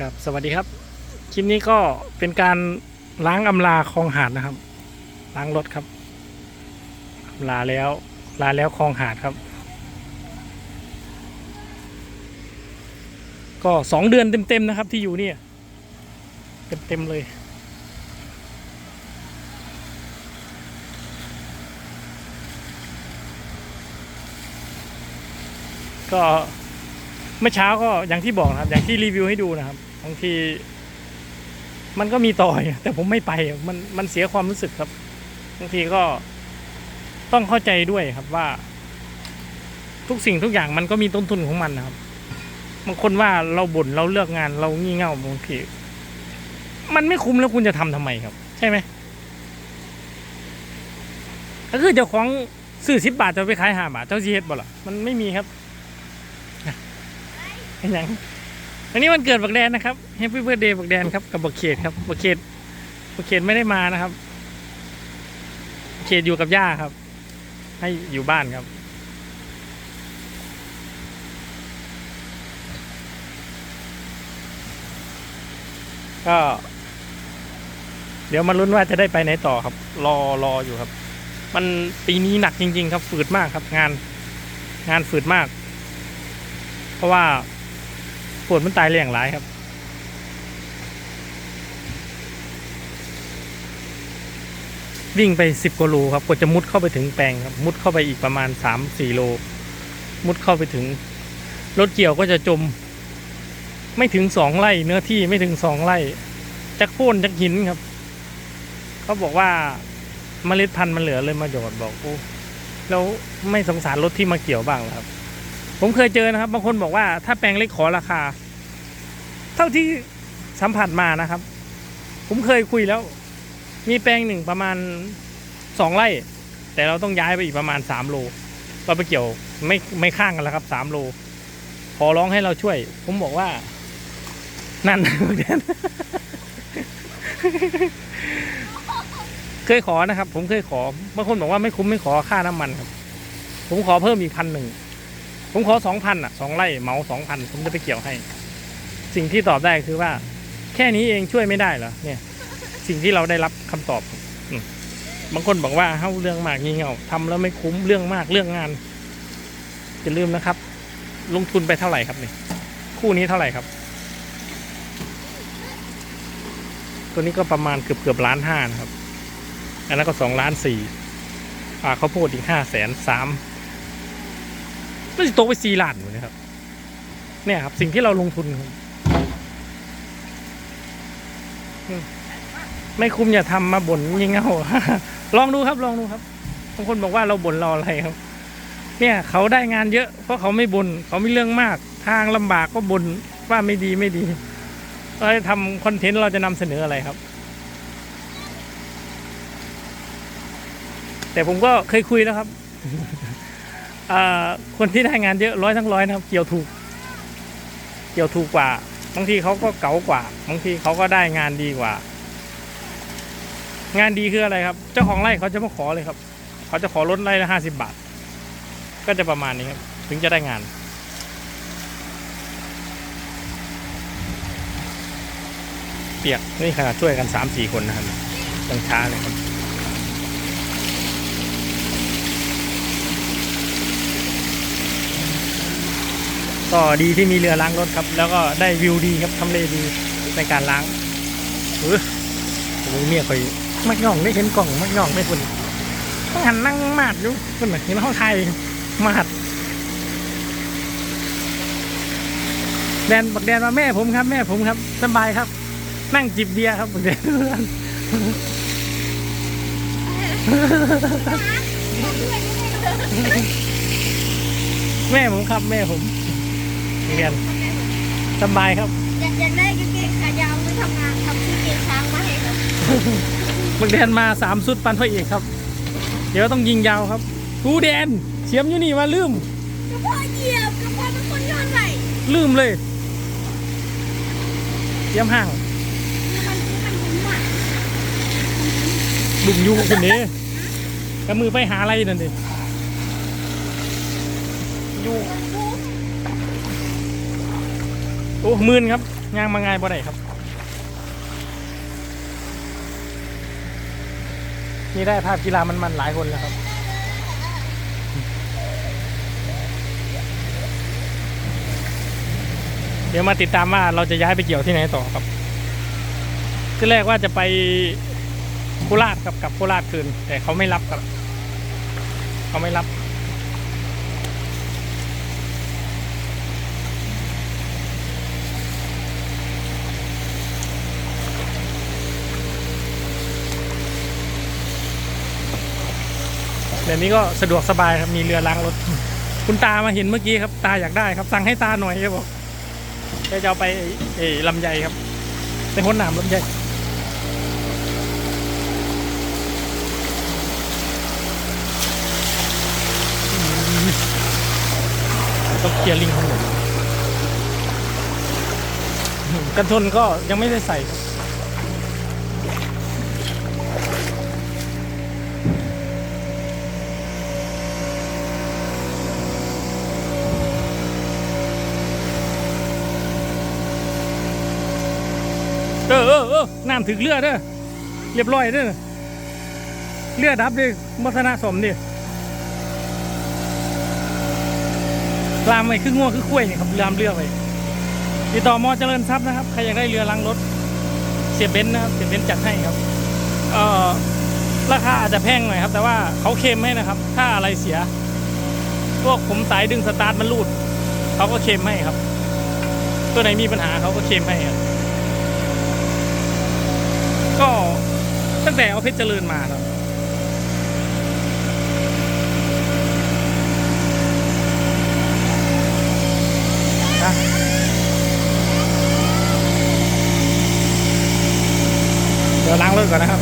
ครับสวัสดีครับ คลิปนี้ก็เป็นการล้างอำลาคลองหาดนะครับ ล้างรถครับอำลาแล้ว ลาแล้วคลองหาดครับ ก็สองเดือนเต็มๆนะครับที่อยู่เนี่ยเต็มๆเลยก็เมื่อเช้าก็อย่างที่บอกนะครับ อย่างที่รีวิวให้ดูนะครับ บางทีมันก็มีต่อยแต่ผมไม่ไปมันมันเสียความรู้สึกครับบางทีก็ต้องเข้าใจด้วยครับว่า ทุกสิ่งทุกอย่างมันก็มีต้นทุนของมันนะครับบางคนว่าเราบ่นเราเลือกงาน เรางี่เง่าบางทีมันไม่คุ้มแล้วคุณจะทำทำไมครับ ใช่ไหมก็คือเจ้าของซื้อสิบบาทจะไปขายห้าบาทเจ้าซีเฮ็ดบ่ล่ะมันไม่มีครับเป็นอย่าง อันนี้วันเกิดบักแดนนะครับแฮปปี้เบิร์ดเดย์บักแดนครับกับบักเขตครับบักเขตบักเขตไม่ได้มานะครับเขตอยู่กับย่าครับ ให้อยู่บ้านครับ ก็ เดี๋ยวมาลุ้นว่าจะได้ไปไหนต่อครับ รอรออยู่ครับ มันปีนี้หนักจริง ๆ ครับฝืดมากครับงาน งานฝืดมาก เพราะว่า ฝนมันตายแรงหลายครับวิ่งไปสิบกว่าโลครับกว่าจะมุดเข้าไปถึงแปลงครับ มุดเข้าไปอีกประมาณสามสี่โล มุดเข้าไปถึง รถเกี่ยวก็จะจม ไม่ถึงสองไร่เนื้อที่ไม่ถึงสองไร่จะโค่นจะหินครับเขาบอกว่าเมล็ดพันธุ์มันเหลือเลยมาหยอดบอกโอ้แล้วไม่สงสารรถที่มาเกี่ยวบ้างหรอครับ ผมเคยเจอนะครับ บางคนบอกว่าถ้าแปลงเล็กขอราคา เท่าที่สัมผัสมานะครับ ผมเคยคุยแล้ว มีแปลงหนึ่งประมาณสองไร่ แต่เราต้องย้ายไปอีกประมาณสามโลเราไปเกี่ยวไม่ไม่ข้างกันแล้วครับสามโล ขอร้องให้เราช่วย ผมบอกว่า นั่น เคยขอนะครับ ผมเคยขอบางคนบอกว่าไม่คุ้มไม่ขอค่าน้ำมันครับ ผมขอเพิ่มอีกพันหนึ่ง ผมขอสองพันอะสองไร่เหมาสองพันผมจะไปเกี่ยวให้ สิ่งที่ตอบได้คือว่า แค่นี้เองช่วยไม่ได้เหรอเนี่ย สิ่งที่เราได้รับคำตอบบางคนบอกว่าเฮ้าเรื่องมากงี่เง่าทำแล้วไม่คุ้มเรื่องมากเรื่องงานอย่าลืมนะครับ ลงทุนไปเท่าไหร่ครับนี่คู่นี้เท่าไหร่ครับ ตัวนี้ก็ประมาณเกือบเกือบล้านห้านะครับ อันนั้นก็สองล้านสี่อ่าข้าวโพดอีกห้าแสนสาม ก็จะตกไปสี่ล้านอยู่นะครับ เนี่ยครับ สิ่งที่เราลงทุนไม่คุ้มอย่าทำมาบ่นยิงเงาลองดูครับ ลองดูครับบางคนบอกว่าเราบ่นราอะไรครับ เนี่ยเขาได้งานเยอะ เพราะเขาไม่บน่นเขาไม่เรื่องมาก ทางลำบากก็บ่นว่าไม่ดีไม่ดีเราจะทำคอนเทนต์เราจะนำเสนออะไรครับ แต่ผมก็เคยคุยแล้วครับ คนที่ได้งานเยอะร้อยทั้งร้อยนะครับ เกี่ยวถูก เกี่ยวถูกกว่า บางทีเขาก็เก๋ากว่า บางทีเขาก็ได้งานดีกว่า งานดีคืออะไรครับ เจ้าของไร่เขาจะมาขอเลยครับ เขาจะขอลดไร่ละห้าสิบบาท ก็จะประมาณนี้ครับ ถึงจะได้งานเปียกนี่ขนาดช่วยกันสามสี่คนนะครับยังช้าเลยครับ ก็ดีที่มีเรือล้างรถครับ แล้วก็ได้วิวดีครับทำเลดีในการล้างเออโอ้ยเมียคอยมักย่องได้เห็นกล่องมักย่องได้คนต้องหันนั่งมาดอยู่คนไหนเห็นห้องไทยมาดแดนบักแดนมาแม่ผมครับ แม่ผมครับสบายครับ นั่งจิบเบียร์ครับบักแดนแม่ผมครับแม่ผม เรียนสบายครับอยากอยากได้กางเกงขายาวไปทำงานทำชุดเกงช้างมาให้ครับบักแดนมาสามสุดปันพระเอกครับ เดี๋ยวต้องยิงยาวครับกูแดนเสียมอยู่นี่มาลืมกระเพาะเหยียบกระเพาะเป็นคนโยนใส่ลืมเลยเสียมห่างมันมันมันหวานดุมอยูคนนี้กำมือไปหาอะไรนั่นดิอยูมันบุ้ม โอ้มื่นครับย่างมาง่ายบ่ได้ครับ นี่ได้ภาพกีฬามันมันๆหลายคนแล้วครับเดี๋ยวมาติดตามว่าเราจะย้ายไปเกี่ยวที่ไหนต่อครับที่แรกว่าจะไปโคราชครับกับโคราชคืน แต่เขาไม่รับครับ เขาไม่รับ เดี๋ยวนี้ก็สะดวกสบายครับมีเรือล้างรถ คุณตามาเห็นเมื่อกี้ครับ ตาอยากได้ครับ สั่งให้ตาหน่อยครับบอกแกจะเอาไปเออลำไยครับเป็นคนหนามลำไยอืมต้องเคลียร์ลิงข้างบนอืมกันชนก็ยังไม่ได้ใส่ครับ เออเออเออน้ำถึงเรือดเด้อเรียบร้อยเด้อเรือดดับดิมัฒนาสมดิลามไปคืองัวคือคุ้ยนี่ครับลามเรือไปติดต่อมอเจริญทรัพย์นะครับใครอยากได้เรือล้างรถเสียเบนซ์นะครับเสียเบนซ์จัดให้ครับเอ่อราคาอาจจะแพงหน่อยครับ แต่ว่าเขาเคลมให้นะครับ ถ้าอะไรเสีย พวกผมสายดึงสตาร์ทมันรูดเขาก็เคลมให้ครับ ตัวไหนมีปัญหาเขาก็เคลมให้ครับ ก็ตั้งแต่เอาเพชรเจริญมาครับนะเดี๋ยวล้างลึกก่อนนะครับ